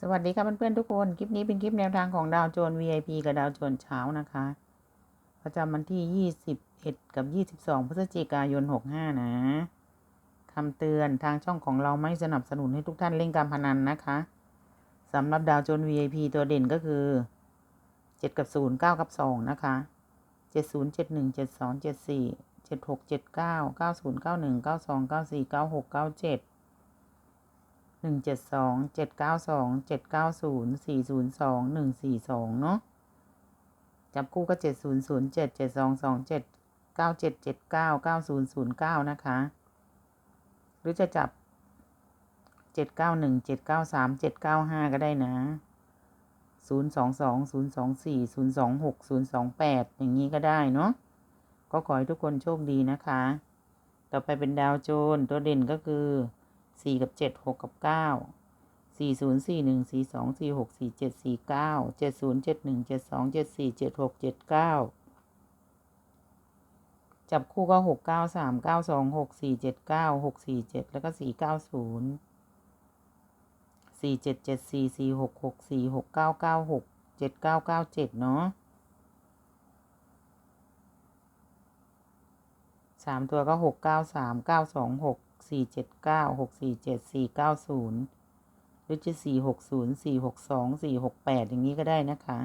สวัสดีค่ะเพื่อนๆทุกคน คลิปนี้เป็นคลิปแนวทางของดาวโจน VIP กับดาวโจนเช้านะคะ ประจำวันที่ 21 กับ 22 พฤศจิกายน 65 นะคำเตือนทางช่องของเราไม่สนับสนุนให้ทุกท่านเล่นการพนันนะคะสำหรับดาวโจน VIP ตัวเด่นก็คือ 7 กับ 0 9 กับ 2 นะคะ 70 71 72 74 76 79 90 91 92 94 96 97 หนึ่งเจ็ดสองเจ็ดเก้าสองเจ็ดเก้าศูนย์สี่ศูนย์สองหนึ่งสี่สองเนาะจับคู่ก็เจ็ดศูนย์ศูนย์เจ็ดเจ็ดสองสองเจ็ดเก้าเจ็ดเจ็ดเก้าเก้าศูนย์ศูนย์เก้านะคะ หรือจะจับเจ็ดเก้าหนึ่งเจ็ดเก้าสามเจ็ดเก้าห้าก็ได้นะศูนย์สองสองศูนย์สองสี่ศูนย์สองหกศูนย์สองแปดอย่างนี้ก็ได้เนาะก็ขอให้ทุกคนโชคดีนะคะ ต่อไปเป็นดาวโจนตัวเด่นก็คือ สี่กับเจ็ดหกกับเก้าสี่ศูนย์สี่หนึ่งสี่สองสี่หกสี่เจ็ดสี่เก้าเจ็ดศูนย์เจ็ดหนึ่งเจ็ดสองเจ็ดสี่เจ็ดหกเจ็ดเก้าจับคู่ก็หกเก้าสามเก้าสองหกสี่เจ็ดเก้าหกสี่เจ็ดแล้วก็สี่เก้าศูนย์สี่เจ็ดเจ็ดสี่สี่หกหกสี่หกเก้าเก้าหกเจ็ดเก้าเก้าเจ็ดเนาะสามตัวก็หกเก้าสามเก้าสองหก สี่เจ็ดเก้าหกสี่เจ็ดสี่เก้าศูนย์หรือจะสี่หกศูนย์สี่หกสองสี่หกแปดอย่างนี้ก็ได้นะคะ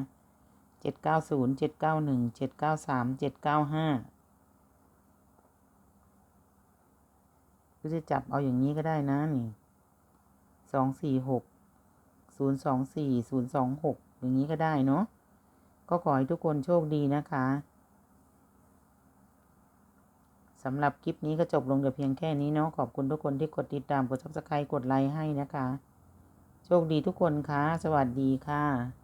เจ็ดเก้าศูนย์เจ็ดเก้าหนึ่งเจ็ดเก้าสามเจ็ดเก้าห้าหรือจะจับเอาอย่างนี้ก็ได้นะนี่สองสี่หกศูนย์สองสี่ศูนย์สองหกอย่างนี้ก็ได้เนาะก็ขอให้ทุกคนโชคดีนะคะ สำหรับคลิปนี้ก็จบลงแต่เพียงแค่นี้เนาะขอบคุณทุกคนที่กดติดตามกดซับสไครต์กดไลค์ให้นะคะ โชคดีทุกคนคะสวัสดีค่ะ